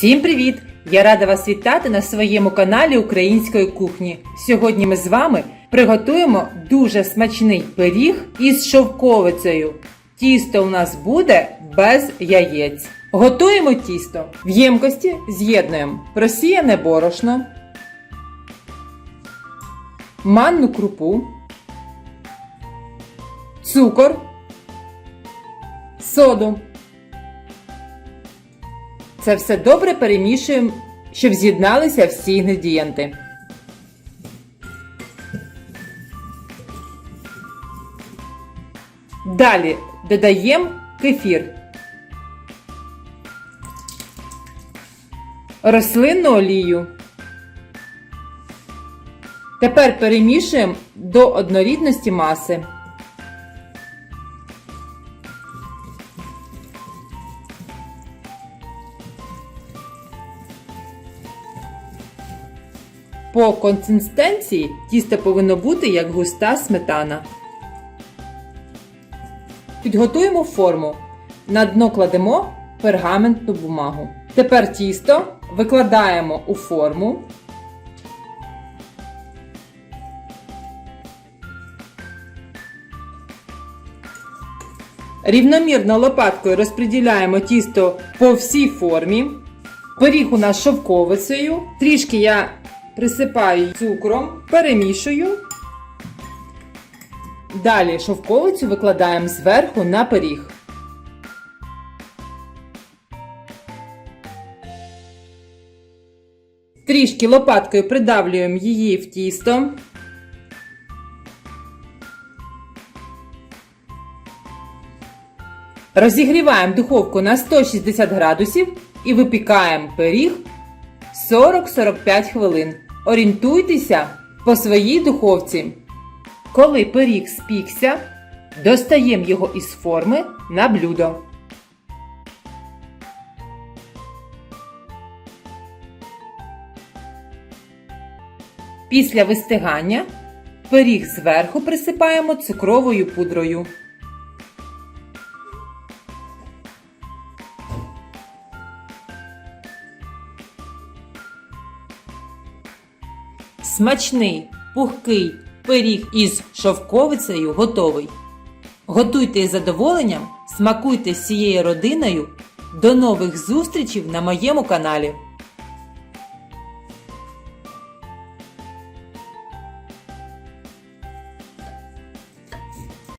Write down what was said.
Всім привіт! Я рада вас вітати на своєму каналі Української кухні. Сьогодні ми з вами приготуємо дуже смачний пиріг із шовковицею. Тісто у нас буде без яєць. Готуємо тісто. В ємкості з'єднуємо просіяне борошно, манну крупу, цукор, соду. Це все добре перемішуємо, щоб з'єдналися всі інгредієнти. Далі додаємо кефір, рослинну олію. Тепер перемішуємо до однорідності маси. По консистенції тісто повинно бути як густа сметана. Підготуємо форму. На дно кладемо пергаментну бумагу. Тепер тісто викладаємо у форму. Рівномірно лопаткою розподіляємо тісто по всій формі. Пиріг у нас шовковицею. Трішки я присипаю цукром, перемішую. Далі шовковицю викладаємо зверху на пиріг. Трішки лопаткою придавлюємо її в тісто. Розігріваємо духовку на 160 градусів і випікаємо пиріг 40-45 хвилин. Орієнтуйтеся по своїй духовці. Коли пиріг спікся, достаємо його із форми на блюдо. Після вистигання пиріг зверху присипаємо цукровою пудрою. Смачний, пухкий пиріг із шовковицею готовий. Готуйте із задоволенням, смакуйте з цією родиною. До нових зустрічей на моєму каналі.